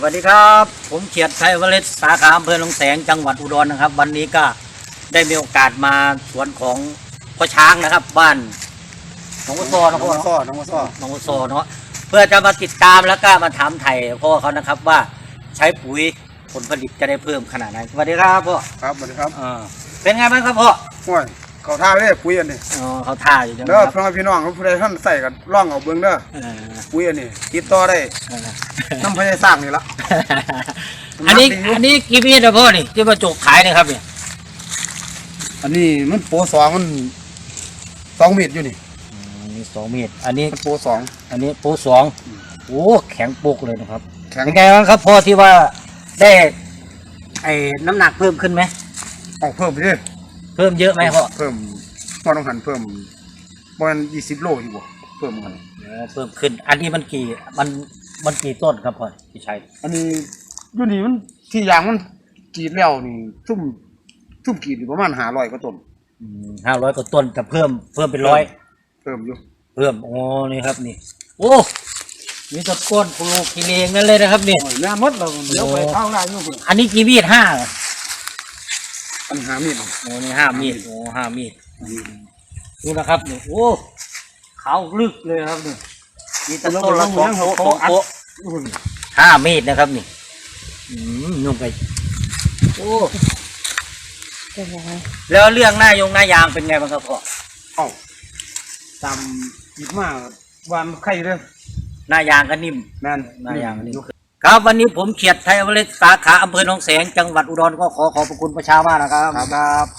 สวัสดีครับ ผมเขียดไทยวเลศสาขาอำเภอหนองแสงจังหวัดอุดรนะครับ วันนี้ก็ได้มีโอกาสมาสวนของพ่อช้างนะครับ บ้านหนองวัวซอนะน้พ่องอมาเนาะซ้อน้องมาซ้อหนองวัวซอเนาะเพื่อจะมาติดตามแล้วก็มาถามไถ่พ่อเขานะครับว่าใช้ปุ๋ยผลผลิตจะได้เพิ่มขนาดไหนสวัสดีครับพ่อครับสวัสดีครับอ่าเป็นไงบ้างครับพ่อห้วย เขาท่าเลยปุ๋ยอันนี้อ๋อเขาท่าอยู่ใช่ไหมเด้อครับพ่อแม่พี่น้องผู้ใดท่านใส่กันร่องเอาเบิ่งเด้อเออปุ๋ยอันนี้ติดต่อได้เออน้ำพญาสร้างนี่ละอันนี้อันนี้กี่ปีนะพ่อนี่ที่มาจกขายนะครับเนี่ยอันนี้มันโปรสองมันสองเมตรอยู่นี่มีสองเมตร อันนี้มันโปรสองอันนี้ปูสองโอ้แข็งปุกเลยนะครับแข็งเป็นไงบ้างครับพ่อที่ว่าได้ไอ้น้ำหนักเพิ่มขึ้นไหมออกเพิ่มไปดิ เพิ่มเยอะไหมพ่อเพิ่มพอต้องหันเพิ่มประมาณยี่สิบโลอยู่บ่เพิ่มกันเออเพิ่มขึ้น อันนี้มันกี่มันมันกี่ต้นครับพ่อที่ใช้อันนี้อยู่นี่มันที่ยางมันกรีดแล้วนี่ซุ่มซุ่มกรีดอยู่ประมาณห้าร้อยกว่าต้นห้าร้อยกว่าต้นแต่เพิ่มเพิ่มเป็นร้อยเพิ่มอยู่เพิ่มโอ้นี่ครับนี่ โอ้มีตะก้นปลูกกิเลงนั่นเลยนะครับนี่โอ้ยแม่มดเราเดี๋ยวไปเข้าได้อยู่พุ่นอันนี้กี่มีดห้าเหร อปัญหามีดโอ้นี่ห้ามีดโอ้ห้ามีดดูนะครับนี่โอ้เขาลึกเลยครับนี่มีตะต้นละสองโต๊ะสองโต๊ะห้าเมตรนะครับนี่อืมนุ่มไปโอ้เป็นยังไงแล้วเรื่องหน้ายงหน้ายางเป็นไงบ้างครับพ่อเอ้าตามหยิบมาวันไข่เลยหน้ายางก็นิ่มแม่นหน้ายางก็นิ่ม ครับวันนี้ผมเขียดไทยวเลศสาขาอำเภอหนองแสงจังหวัดอุดรก็ขอขอบพระคุณประชามากนะครับ ครับ